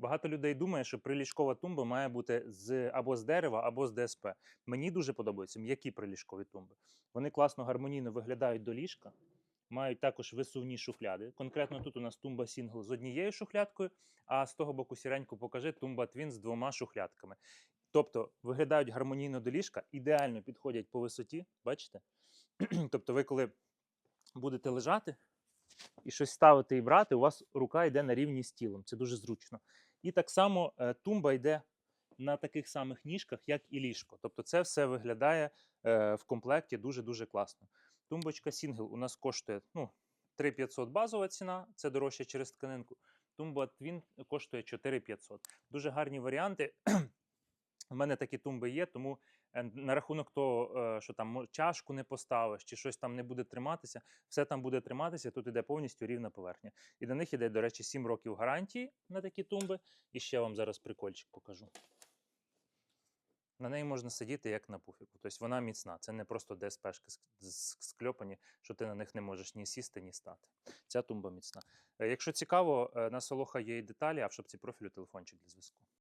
Багато людей думає, що приліжкова тумба має бути з або з дерева, або з ДСП. Мені дуже подобаються м'які приліжкові тумби. Вони класно гармонійно виглядають до ліжка, мають також висувні шухляди. Конкретно тут у нас тумба сінгл з однією шухлядкою, а з того боку сіреньку покажи тумба твін з двома шухлядками. Тобто виглядають гармонійно до ліжка, ідеально підходять по висоті. Бачите? тобто, ви коли будете лежати і щось ставити і брати, у вас рука йде на рівні з тілом. Це дуже зручно. І так само е, тумба йде на таких самих ніжках, як і ліжко. Тобто, це все виглядає е, в комплекті дуже-дуже класно. Тумбочка Сінгл у нас коштує ну, 3500 базова ціна, це дорожче через тканинку. Тумба Twin коштує 4500. Дуже гарні варіанти. У мене такі тумби є, тому е, на рахунок того, е, що там чашку не поставиш чи щось там не буде триматися, все там буде триматися. Тут іде повністю рівна поверхня. І на них іде, до речі, 7 років гарантії на такі тумби. І ще вам зараз прикольчик покажу. На неї можна сидіти як на пуфіку. Тобто вона міцна. Це не просто ДСПшки скльопані, що ти на них не можеш ні сісти, ні стати. Ця тумба міцна. Е, Якщо цікаво, на Солоха є і деталі, а в шапці профілю телефончик для зв'язку.